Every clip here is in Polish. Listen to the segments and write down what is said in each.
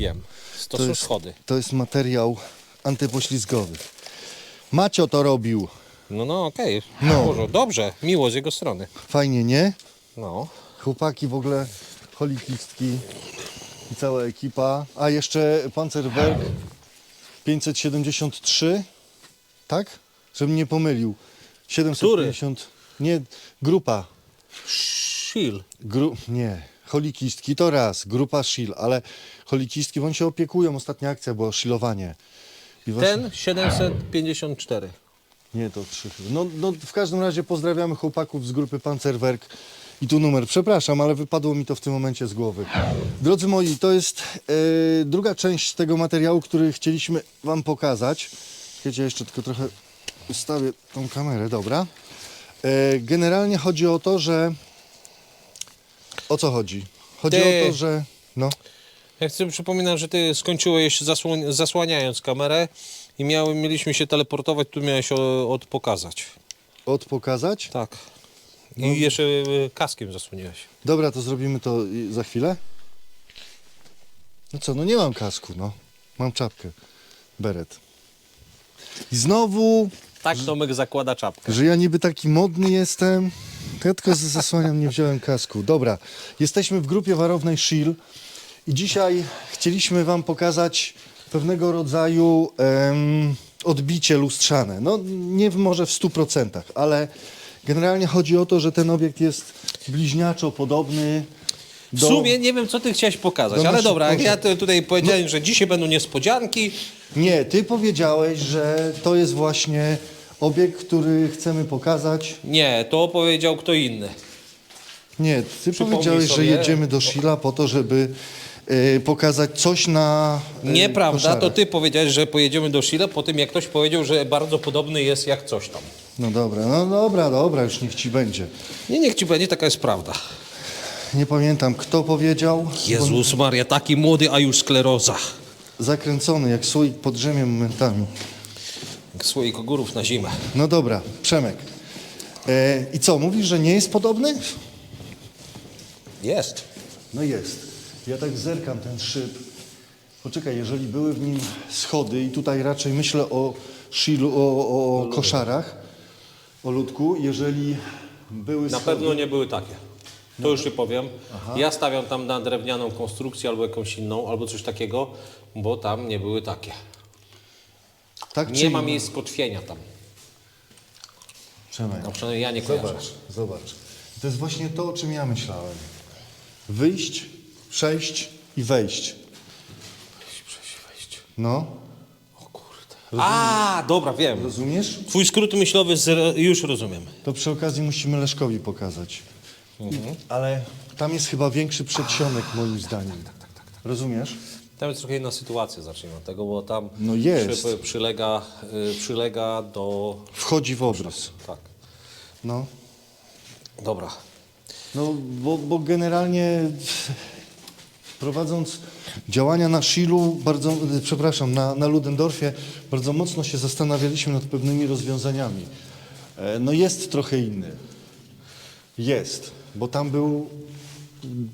Wiem. To, To są jest- schody. To jest materiał antypoślizgowy. Macio to robił. No, no, okej. No. Może, Dobrze, miło z jego strony. Fajnie, nie? No. Chłopaki w ogóle, holikistki i cała ekipa. A jeszcze Panzerwerk 573, tak? Żebym nie pomylił. 750, nie, grupa. Shield. Gru, nie, holikistki to raz, grupa Shield, ale holikistki, bo oni się opiekują. Ostatnia akcja była shilowanie. I właśnie- Ten 754. Nie, to trzy. chyba. No, no, w każdym razie pozdrawiamy chłopaków z grupy Panzerwerk. I tu numer, przepraszam, ale wypadło mi to w tym momencie z głowy. Drodzy moi, to jest e, druga część tego materiału, który chcieliśmy Wam pokazać. Wiecie, jeszcze tylko trochę ustawię tą kamerę, dobra. E, generalnie chodzi o to, że... O co chodzi? Chodzi Ty- o to, że... No, Ja chcę przypominam, że ty skończyłeś zasłon- zasłaniając kamerę i miały, mieliśmy się teleportować, tu miałeś o, odpokazać. odpokazać? Tak. I jeszcze y, kaskiem zasłoniłeś. Dobra, to zrobimy to i- za chwilę. No co, no nie mam kasku, no. Mam czapkę. Beret. I znowu, Tak Tomek zakłada czapkę. że ja niby taki modny jestem. To ja tylko z- zasłaniam, nie wziąłem kasku. Dobra, jesteśmy w grupie warownej Shield i dzisiaj chcieliśmy wam pokazać pewnego rodzaju em, odbicie lustrzane. No nie w, może w 100%, ale generalnie chodzi o to, że ten obiekt jest bliźniaczo podobny W do... sumie nie wiem, co ty chciałeś pokazać, do ale naszych dobra, jak ja tu- tutaj powiedziałem, że dzisiaj będą niespodzianki, Nie, ty powiedziałeś, że to jest właśnie obiekt, który chcemy pokazać. nie, to powiedział kto inny. Nie, ty Przypomnij powiedziałeś, że sobie- jedziemy do Shila po to, żeby e, pokazać coś na e, Nieprawda, koszarach. to ty powiedziałeś, że pojedziemy do Chile po tym, jak ktoś powiedział, że bardzo podobny jest jak coś tam. No dobra, no dobra, dobra, już niech ci będzie. Nie, niech ci będzie, taka jest prawda. Nie pamiętam, kto powiedział. Jezus Maria, taki młody, a już skleroza. Zakręcony, jak słoik pod drzemiem momentami. Jak słoik ogórów na zimę. No dobra, Przemek. E, I co, mówisz, że nie jest podobny? Jest. No jest. Ja tak zerkam ten szyb. Poczekaj, jeżeli były w nim schody i tutaj raczej myślę o shilu, o, o koszarach, o ludku, jeżeli były Na schody... pewno nie były takie. To już ci powiem. Ja stawiam tam na drewnianą konstrukcję albo jakąś inną, albo coś takiego, bo tam nie były takie. tak, Nie ma inne? miejsc kotwienia tam. Przemek, No przynajmniej ja nie kojarzę. zobacz, zobacz. To jest właśnie to, o czym ja myślałem. Wyjść, przejść i wejść. Przejść, wejść. No. A, dobra, wiem. rozumiesz? Twój skrót myślowy już rozumiem. To przy okazji musimy Leszkowi pokazać. Mhm. Ale tam jest chyba większy przedsionek moim zdaniem. Tak, Rozumiesz? Tam jest trochę inna sytuacja, zacznijmy od tego, bo tam No jest. Przy, przylega, y, przylega do... Wchodzi w obraz. Tak. No, Dobra. no bo, bo generalnie prowadząc działania na Shilu, bardzo, przepraszam, na, na Ludendorfie, bardzo mocno się zastanawialiśmy nad pewnymi rozwiązaniami. E, No jest trochę inny. Jest, bo tam był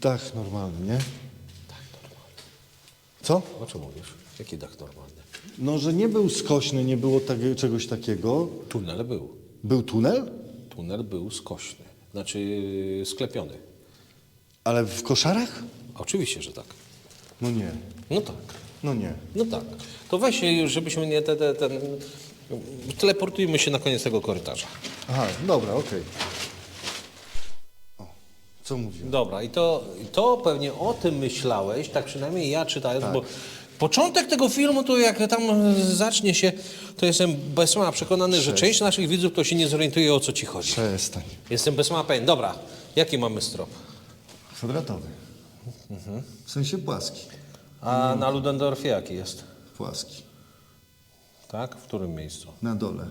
dach normalny, nie? Co? O czym mówisz? Jaki dach normalny? No, że nie był skośny, nie było tak, czegoś takiego. Tunel był. Był tunel, Tunel był skośny. Znaczy y, sklepiony. ale w koszarach? Oczywiście, że tak. No nie, No tak. no nie. No tak. To weź już, żebyśmy nie te, te, ten... Teleportujmy się na koniec tego korytarza. Aha, dobra, okej. Co mówiłem? Dobra, i to, i to pewnie o tym myślałeś, tak przynajmniej ja czytając, bo początek tego filmu, to jak tam zacznie się, to jestem bez ma przekonany, że część naszych widzów to się nie zorientuje o co ci chodzi. Przestań. Jestem bez ma pewien. Dobra, jaki mamy strop? Kwadratowy. W sensie płaski. A na Ludendorffie jaki jest? Płaski. Tak? W którym miejscu? Na dole.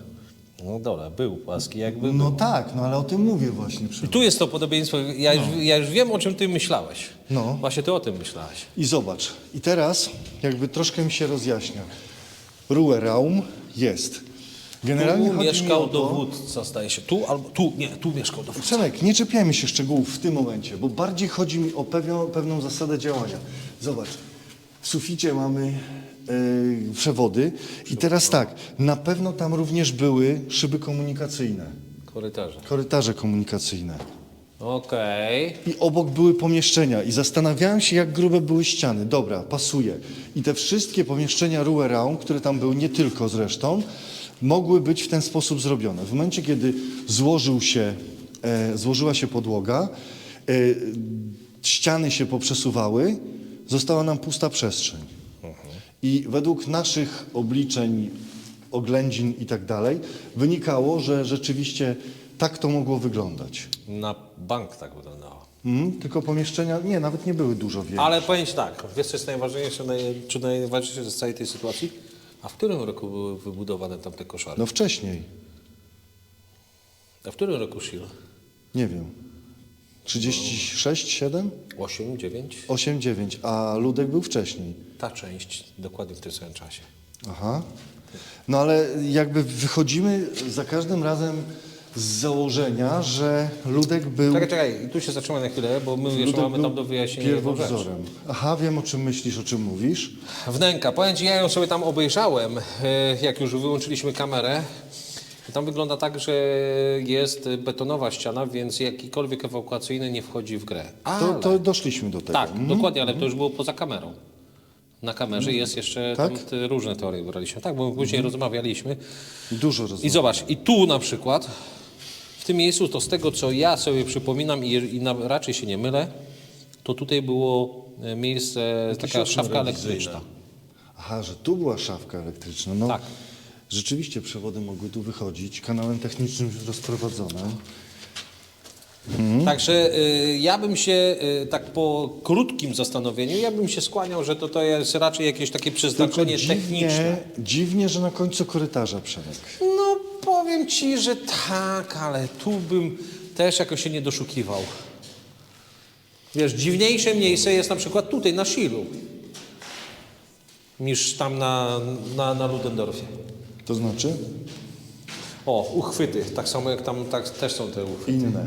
No dole, był płaski, jakby. No tak, no ale o tym mówię właśnie. I tu jest to podobieństwo. Ja już, ja już wiem, o czym ty myślałeś. No. Właśnie ty o tym myślałeś. I zobacz. I teraz jakby troszkę mi się rozjaśnia. Ruheraum jest. Generalnie tu chodzi mi mieszkał o to, dowódca, zdaje się. Tu albo tu, nie, tu mieszkał dowódca. Przemek, nie czepiajmy się szczegółów w tym momencie, bo bardziej chodzi mi o pewną, pewną zasadę działania. Zobacz, W suficie mamy przewody. I teraz tak, na pewno tam również były szyby komunikacyjne, Korytarze. korytarze komunikacyjne. Okej. I obok były pomieszczenia i zastanawiałem się, jak grube były ściany. Dobra, pasuje. I te wszystkie pomieszczenia Ruerau, które tam były, nie tylko zresztą, mogły być w ten sposób zrobione. W momencie, kiedy złożył się, e, złożyła się podłoga, e, ściany się poprzesuwały, została nam pusta przestrzeń. I według naszych obliczeń, oględzin i tak dalej, wynikało, że rzeczywiście tak to mogło wyglądać. Na bank tak wyglądało. Mhm, tylko pomieszczenia, nie, nawet nie były dużo większe. Ale powiem Ci tak, wiesz co jest najważniejsze, naj, czy najważniejsze z całej tej sytuacji? A w którym roku były wybudowane tamte koszary? No wcześniej, A w którym roku Shil? nie wiem, 36, 7, 8, 9? 8, 9, a Ludek był wcześniej. Ta część dokładnie w tym samym czasie. Aha. No ale jakby wychodzimy za każdym razem z założenia, że Ludek był, Czekaj, czekaj, tu się zatrzymaj na chwilę, bo my jeszcze mamy tam do wyjaśnienia pierwowzorem. Aha, wiem o czym myślisz, o czym mówisz. Wnęka, powiem Ci, ja ją sobie tam obejrzałem, e, jak już wyłączyliśmy kamerę. I Tam wygląda tak, że jest betonowa ściana, więc jakikolwiek ewakuacyjny nie wchodzi w grę. To, Ale, to doszliśmy do tego. tak, dokładnie, ale to już było poza kamerą. Na kamerze jest jeszcze Tak? tam te różne teorie braliśmy. Tak, bo później rozmawialiśmy. Dużo I rozmawiamy. zobacz, i tu na przykład, w tym miejscu, to z tego co ja sobie przypominam i, i na, raczej się nie mylę, to tutaj było e, miejsce, taka okno szafka rewizyjne. elektryczna. Aha, że tu była szafka elektryczna. No, Tak. Rzeczywiście przewody mogły tu wychodzić, kanałem technicznym już rozprowadzone. Także y, ja bym się y, tak po krótkim zastanowieniu, ja bym się skłaniał, że to, to jest raczej jakieś takie przeznaczenie techniczne. dziwnie, dziwnie, że na końcu korytarza Przemek. No powiem ci, że tak, ale tu bym też jakoś się nie doszukiwał. Wiesz, dziwniejsze miejsce jest na przykład tutaj na Shilu niż tam na, na, na Ludendorfie. To znaczy? O, uchwyty, tak samo jak tam tak, też są te uchwyty. Inne.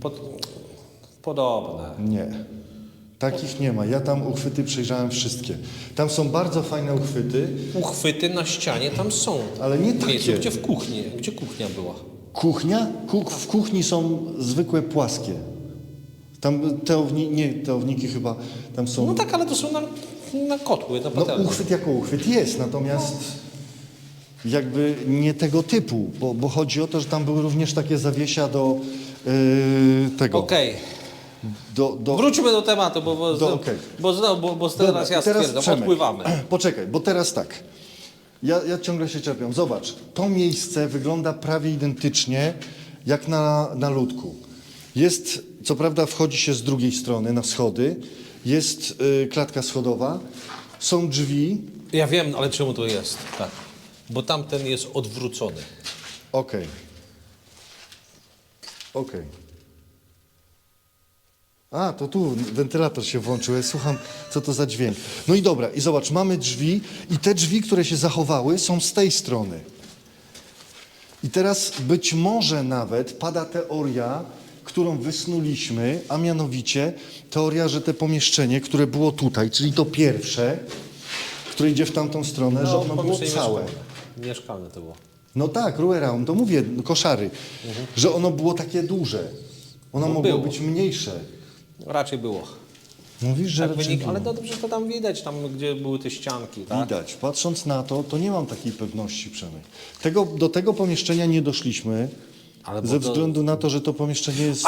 Pod, podobne. Nie. Takich nie ma. Ja tam uchwyty przejrzałem wszystkie. Tam są bardzo fajne uchwyty. Uchwyty na ścianie tam są. Ale nie miejscu, takie. gdzie w kuchni, gdzie kuchnia była. Kuchnia? Kuch, w kuchni są zwykłe płaskie. Tam teowni, nie teowniki chyba, tam są... No tak, ale to są na, na kotły, na No patelnie. uchwyt jako uchwyt jest, natomiast jakby nie tego typu, bo, bo chodzi o to, że tam były również takie zawiesia do yy, tego, Okej, do, do, wróćmy do tematu, bo, bo, Do- okej. bo, bo, bo, bo teraz Dobra, ja stwierdzam, Przemek. odpływamy. Poczekaj, bo teraz tak. Ja, ja ciągle się czepiam. Zobacz, to miejsce wygląda prawie identycznie jak na, na ludku. Jest, co prawda wchodzi się z drugiej strony na schody, jest y, klatka schodowa, są drzwi, Ja wiem, ale czemu to jest? Tak. Bo tamten jest odwrócony. Okej. Okej. A, to tu wentylator się włączył. Ja słucham, co to za dźwięk. No i dobra, i zobacz, mamy drzwi i te drzwi, które się zachowały, są z tej strony. I teraz być może nawet pada teoria, którą wysnuliśmy, a mianowicie teoria, że te pomieszczenie, które było tutaj, czyli to pierwsze, które idzie w tamtą stronę, że ono było całe. Mieszkalne. To było. No tak, Rueraum, to mówię, no, koszary, że ono było takie duże. Ono No mogło było. być mniejsze. Raczej było. Mówisz, że Tak raczej wynik, było. ale to dobrze to tam widać, tam gdzie były te ścianki, tak? Widać. Patrząc na to, to nie mam takiej pewności, Przemek. Tego, do tego pomieszczenia nie doszliśmy, Ale bo ze to- względu na to, że to pomieszczenie jest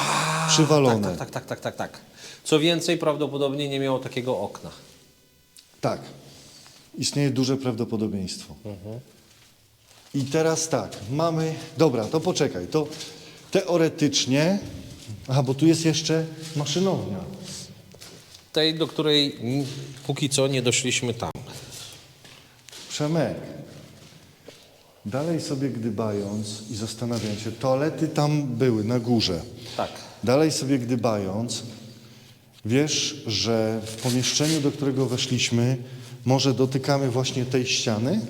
przywalone. Tak, tak, tak, tak, tak, tak. Co więcej, prawdopodobnie nie miało takiego okna. Tak. Istnieje duże prawdopodobieństwo. I teraz tak, mamy. Dobra, to poczekaj. To teoretycznie. Aha, bo tu jest jeszcze maszynownia. Tej, do której póki co nie doszliśmy tam. Przemek. Dalej sobie gdybając i zastanawiając się, toalety tam były na górze. Tak. Dalej sobie gdybając, wiesz, że w pomieszczeniu, do którego weszliśmy, może dotykamy właśnie tej ściany?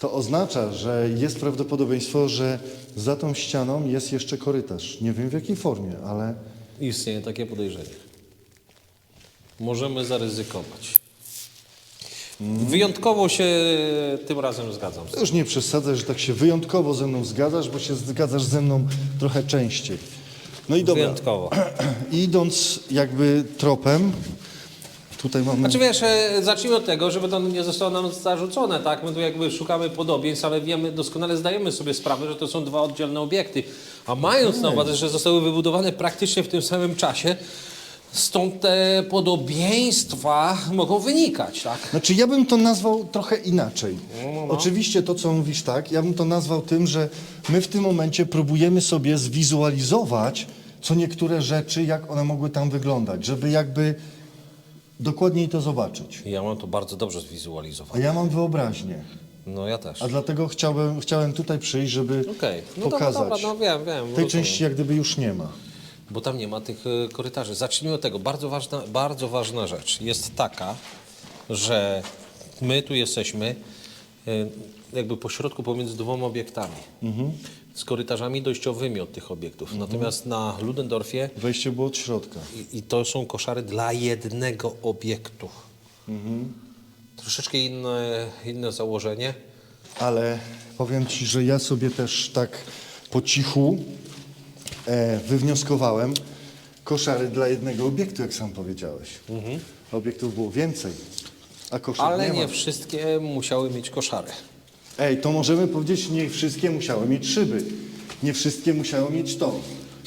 To oznacza, że jest prawdopodobieństwo, że za tą ścianą jest jeszcze korytarz. Nie wiem w jakiej formie, ale Istnieje takie podejrzenie. możemy zaryzykować. Wyjątkowo się tym razem zgadzam. To już nie przesadzaj, że tak się wyjątkowo ze mną zgadzasz, bo się zgadzasz ze mną trochę częściej. No i dobra, Wyjątkowo. idąc jakby tropem, tutaj mamy... Znaczy wiesz, e, zacznijmy od tego, żeby to nie zostało nam zarzucone, tak? My tu jakby szukamy podobieństw, ale wiemy, doskonale zdajemy sobie sprawę, że to są dwa oddzielne obiekty. A mając na uwadze, że zostały wybudowane praktycznie w tym samym czasie, stąd te podobieństwa mogą wynikać, tak? Znaczy ja bym to nazwał trochę inaczej. No, Oczywiście to, co mówisz tak, ja bym to nazwał tym, że my w tym momencie próbujemy sobie zwizualizować co niektóre rzeczy, jak one mogły tam wyglądać, żeby jakby dokładniej to zobaczyć. Ja mam to bardzo dobrze A zwizualizowane. ja mam wyobraźnię, No ja też. a dlatego chciałbym, chciałem tutaj przyjść, żeby Okej, no dobra, pokazać. dobra, no wiem, wiem. Tej rozumiem. części jak gdyby już nie ma. Bo tam nie ma tych e, korytarzy. Zacznijmy od tego. Bardzo ważna, bardzo ważna rzecz jest taka, że my tu jesteśmy e, jakby po środku pomiędzy dwoma obiektami. Z korytarzami dojściowymi od tych obiektów. Natomiast na Ludendorffie Wejście było od środka. i, i to są koszary dla jednego obiektu. Troszeczkę inne, inne założenie. Ale powiem Ci, że ja sobie też tak po cichu e, wywnioskowałem koszary dla jednego obiektu, jak sam powiedziałeś. Obiektów było więcej, a koszar Ale nie, nie wszystkie musiały mieć koszary. Ej, to możemy powiedzieć, nie wszystkie musiały mieć szyby. Nie wszystkie musiały mieć to.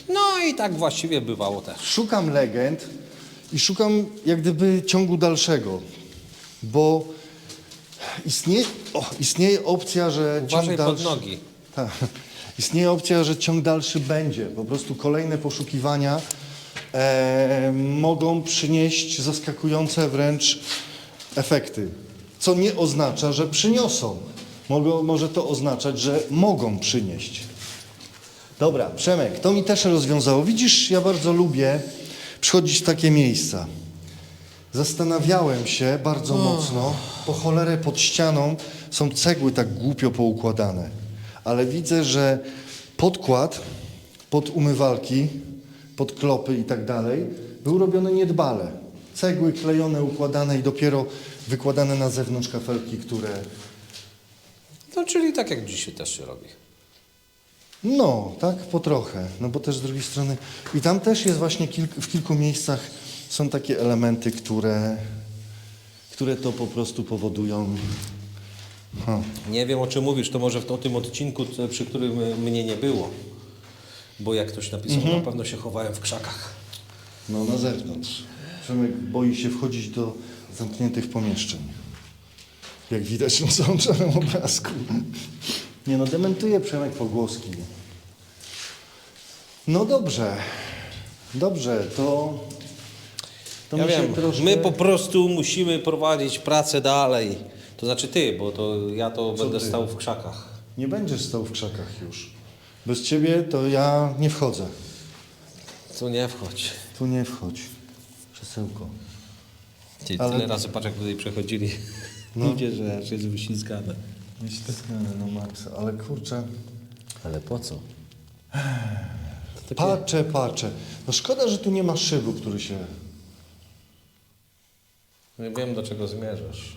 No i tak właściwie bywało też. Szukam legend i szukam jak gdyby ciągu dalszego, bo istnieje, o, istnieje opcja, że Uważaj ciąg pod dalszy... nogi. Tak. Istnieje opcja, że ciąg dalszy będzie. Po prostu kolejne poszukiwania e, mogą przynieść zaskakujące wręcz efekty. Co nie oznacza, że przyniosą. Mogą, może to oznaczać, że mogą przynieść. Dobra, Przemek, to mi też rozwiązało. Widzisz, ja bardzo lubię przychodzić w takie miejsca. Zastanawiałem się bardzo mocno, po cholerę pod ścianą są cegły tak głupio poukładane, ale widzę, że podkład pod umywalki, pod klopy i tak dalej był robiony niedbale. Cegły klejone, układane i dopiero wykładane na zewnątrz kafelki, które No, czyli tak jak dzisiaj też się robi. No, tak, po trochę. No bo też z drugiej strony. I tam też jest właśnie kilk, w kilku miejscach są takie elementy, które, które to po prostu powodują. Ha. Nie wiem o czym mówisz, to może w o tym odcinku, przy którym e, mnie nie było. Bo jak ktoś napisał, na pewno się chowałem w krzakach. No na zewnątrz. Przemek boi się wchodzić do zamkniętych pomieszczeń. Jak widać na załączonym obrazku. Nie no, dementuje Przemek pogłoski. No dobrze. Dobrze, to... To ja wiem, troszkę... my po prostu musimy prowadzić pracę dalej. To znaczy ty, bo to ja to będę ty? stał w krzakach. Nie będziesz stał w krzakach już. Bez ciebie to ja nie wchodzę. Tu nie wchodź. Tu nie wchodź. Krzesełko. Ty, Ale- Tyle razy patrz jak tutaj przechodzili ludzie, że aż jest wyślizgane. Myślę, no Max, ale kurczę. Ale po co? Patrzę, patrzę. No szkoda, że tu nie ma szybu, który się... Nie wiem do czego zmierzasz.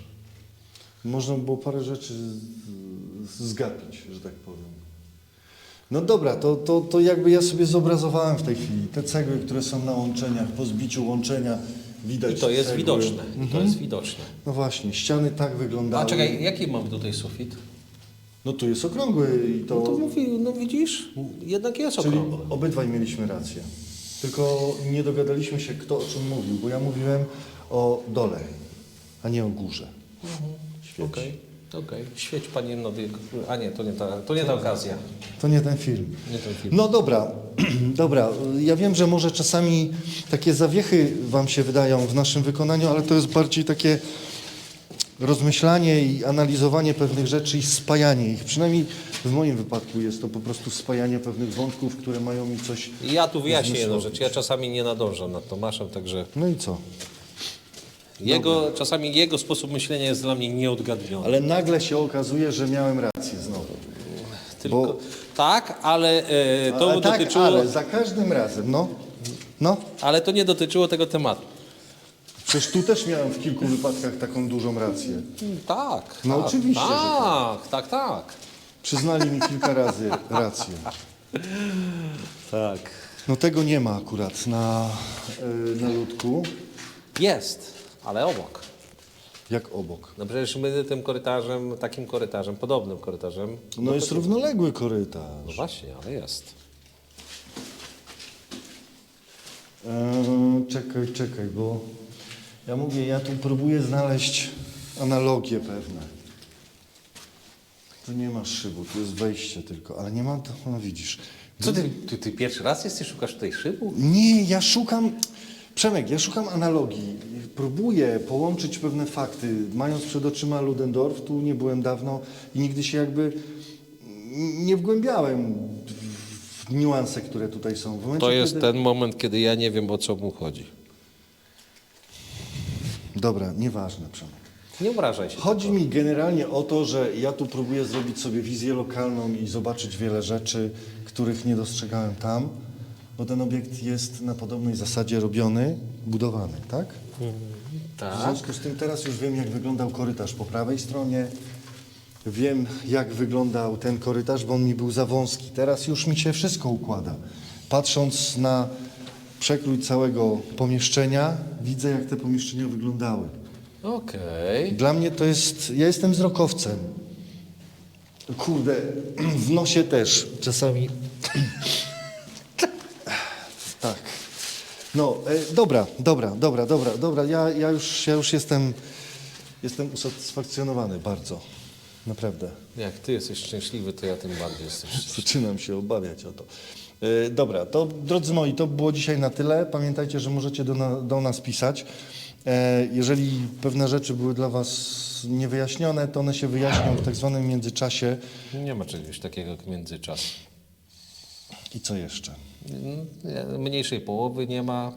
Można było parę rzeczy zgapić, że tak powiem. No dobra, to, to, to jakby ja sobie zobrazowałem w tej chwili. Te cegły, które są na łączeniach, po zbiciu łączenia widać I to jest cegły. widoczne. I to jest widoczne. No właśnie, ściany tak wyglądały. A czekaj, jaki mamy tutaj sufit? No tu jest okrągły i to... No to mówi, no widzisz, jednak jest Czyli okrągły. obydwaj mieliśmy rację. Tylko nie dogadaliśmy się, kto o czym mówił, bo ja mówiłem o dole, a nie o górze. Świeć. Okej, okej. Świeć panie nowy. A nie, to nie ta, to nie ta okazja. To nie ten film. Nie ten film. No dobra, dobra. Ja wiem, że może czasami takie zawiechy wam się wydają w naszym wykonaniu, ale to jest bardziej takie rozmyślanie i analizowanie pewnych rzeczy i spajanie ich. Przynajmniej w moim wypadku jest to po prostu spajanie pewnych wątków, które mają mi coś... Ja tu wyjaśnię jedną Zmysłowić. rzecz. Ja czasami nie nadążam nad Tomaszem, także No i co? Jego, czasami jego sposób myślenia jest dla mnie nieodgadniony. Ale nagle się okazuje, że miałem rację znowu. Tylko, bo- Tak, ale e, to ale tak, dotyczyło, ale za każdym razem, no. No, ale to nie dotyczyło tego tematu. Przecież tu też miałem w kilku wypadkach taką dużą rację. Tak. No tak, oczywiście, że Tak, tak, tak. Przyznali mi kilka razy rację. Tak. No tego nie ma akurat na, y, na ludku, Jest, ale obok. jak obok. No przecież my tym korytarzem, takim korytarzem, podobnym korytarzem. No jest równoległy No korytarz. właśnie, ale jest. Eee, czekaj, czekaj, bo ja mówię, ja tu próbuję znaleźć analogie pewne. Tu nie ma szybu, tu jest wejście tylko, ale nie mam to, no widzisz. Co ty, ty, ty pierwszy raz jesteś, szukasz tutaj szybu? Nie, ja szukam, Przemek, ja szukam analogii. Próbuję połączyć pewne fakty. Mając przed oczyma Ludendorff, tu nie byłem dawno i nigdy się jakby nie wgłębiałem w niuanse, które tutaj są. W momencie, To jest kiedy... ten moment, kiedy ja nie wiem, o co mu chodzi. Dobra, nieważne, Przemek. Nie obrażaj się. Chodzi mi generalnie o to, że ja tu próbuję zrobić sobie wizję lokalną i zobaczyć wiele rzeczy, których nie dostrzegałem tam, bo ten obiekt jest na podobnej zasadzie robiony, budowany, tak? W Tak. związku z tym teraz już wiem, jak wyglądał korytarz po prawej stronie. Wiem, jak wyglądał ten korytarz, bo on mi był za wąski. Teraz już mi się wszystko układa. Patrząc na przekrój całego pomieszczenia, widzę, jak te pomieszczenia wyglądały. Okej. Dla mnie to jest. Ja jestem wzrokowcem. Kurde, w nosie też czasami. tak. No, e, dobra, dobra, dobra, dobra, dobra. Ja, ja, już, ja już jestem. Jestem usatysfakcjonowany bardzo. Naprawdę. Jak ty jesteś szczęśliwy, to ja tym bardziej jestem szczęśliwy. Zaczynam się obawiać o to. E, Dobra, to drodzy moi, to było dzisiaj na tyle. Pamiętajcie, że możecie do, na, do nas pisać. E, Jeżeli pewne rzeczy były dla Was niewyjaśnione, to one się wyjaśnią w tak zwanym międzyczasie. Nie ma czegoś takiego jak międzyczas. I co jeszcze? Nie, Mniejszej połowy nie ma.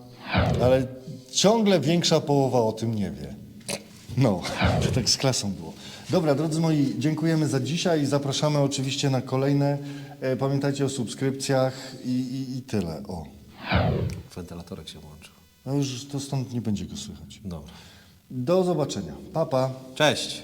Ale ciągle większa połowa o tym nie wie. No, że tak z klasą było. Dobra, drodzy moi, dziękujemy za dzisiaj. Zapraszamy oczywiście na kolejne. E, Pamiętajcie o subskrypcjach i, i, i tyle. O. Wentylatorek się włączył. No już to stąd nie będzie go słychać. Dobra. Do zobaczenia. Pa, pa. Cześć.